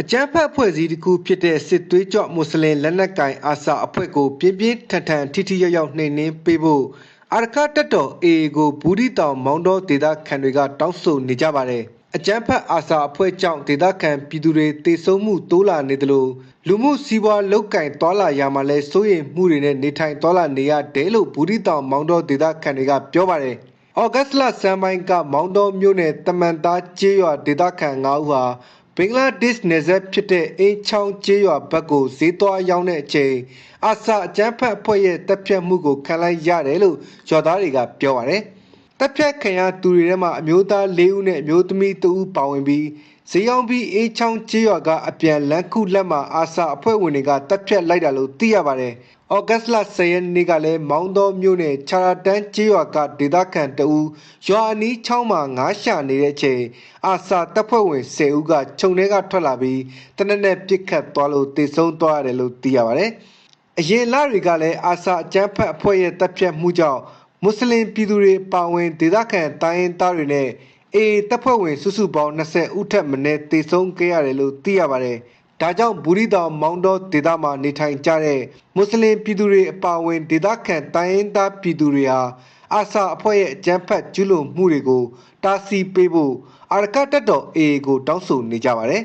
အကြမ်းဖက်အဖွဲ့အစည်းတစ်ခုဖြစ်တဲ့စစ်သွေးကြော့မွတ်စလင်လက်နက်ကိုင်အာဆာအဖွဲ့ကိုပြင်းပြင်းထန်ထန်ထိထိရောက်ရောက်နှိမ်နင်းပေးဖို့အာရကတက်တော် AA ကိုဘူးဒီတောင်မောင်းတော်ဒေသခံတွေကတောင်းဆိုနေကြပါတယ်အကြမ်းဖက်အာဆာအဖွဲ့ကြောင့်ဒေသခံပြည်သူတွေတေဆုံးမှုတိုးလာနေသလိုလူမှုစီးပွားလောက်ကင်သွာလာရာမှာလဲစိုးရိမ်မှုတွေနဲ့နေထိုင်သွာလာနေရတယ်လို့ဘူးဒီတောင်မောင်းတော်ဒေသခံတွေကပြောပါတယ်။ဩဂတ်စ်လဆန်ပိုင်းကမောင်းတော်မြို့နယ်တမန်သားကျေးရွာဒေသခံ9ဦးဟာ ဘင်္ဂလားဒေ့ရှ်နယ်စပ်ဖြစ်တဲ့အင်းချောင်းကျေးရွာဘက်ကိုဈေးသွားရောက်တဲ့အချိန်အာဆာအကြမ်းဖက်အဖွဲ့ရဲ့တပ်ဖြတ်မှုကိုခံလိုက်ရတယ်လို့ရွာသားတွေကပြောပါတယ်။ တပ်ဖြတ်ခံရသူတွေထဲမှာအမျိုးသား၄ဦးနဲ့အမျိုးသမီး2ဦးပါဝင်ပြီးဈေးရောက်ပြီးအေးချောင်းကျေးရွာကအပြန်လန်းခုလက်မှာအာဆာအဖွဲ့ဝင်တွေကတပ်ဖြတ်လိုက်တာလို့သိရပါတယ်။ဩဂတ်စ်လ10ရက်နေ့ကလည်းမောင်းတော်မြို့နယ်ချာရတန်းကျေးရွာကဒေသခံတဦးရွာအနီးချောင်းမှာငားရှာနေတဲ့အချိန်အာဆာတပ်ဖွဲ့ဝင်10ဦးကခြုံထဲကထွက်လာပြီးတနက်နဲ့ပစ်ခတ်သွားလို့တေဆုံးသွားရတယ်လို့သိရပါတယ်။အရင်လတွေကလည်းအာဆာအကြမ်းဖက်အဖွဲ့ရဲ့တပ်ဖြတ်မှုကြောင့် မွတ်စလင်ပြည်သူတွေပါဝင်ဒေသခံတိုင်းရင်းသားတွေနဲ့အေတပ်ဖွဲ့ဝင်စုစုပေါင်း20ဦးထက်မနည်းတေဆုံးခဲ့ရတယ်လို့သိရပါတယ်။ဒါကြောင့်ဘူရီတောင်မောင်းတော်ဒေသမှာနေထိုင်ကြတဲ့မွတ်စလင်ပြည်သူတွေအပါအဝင်ဒေသခံတိုင်းရင်းသားပြည်သူတွေဟာအာဆာအဖွဲ့ရဲ့အကြမ်းဖက်ကျူးလွန်မှုတွေကိုတားဆီးပေးဖို့အာရကတက်တော် AA ကိုတောင်းဆိုနေကြပါတယ်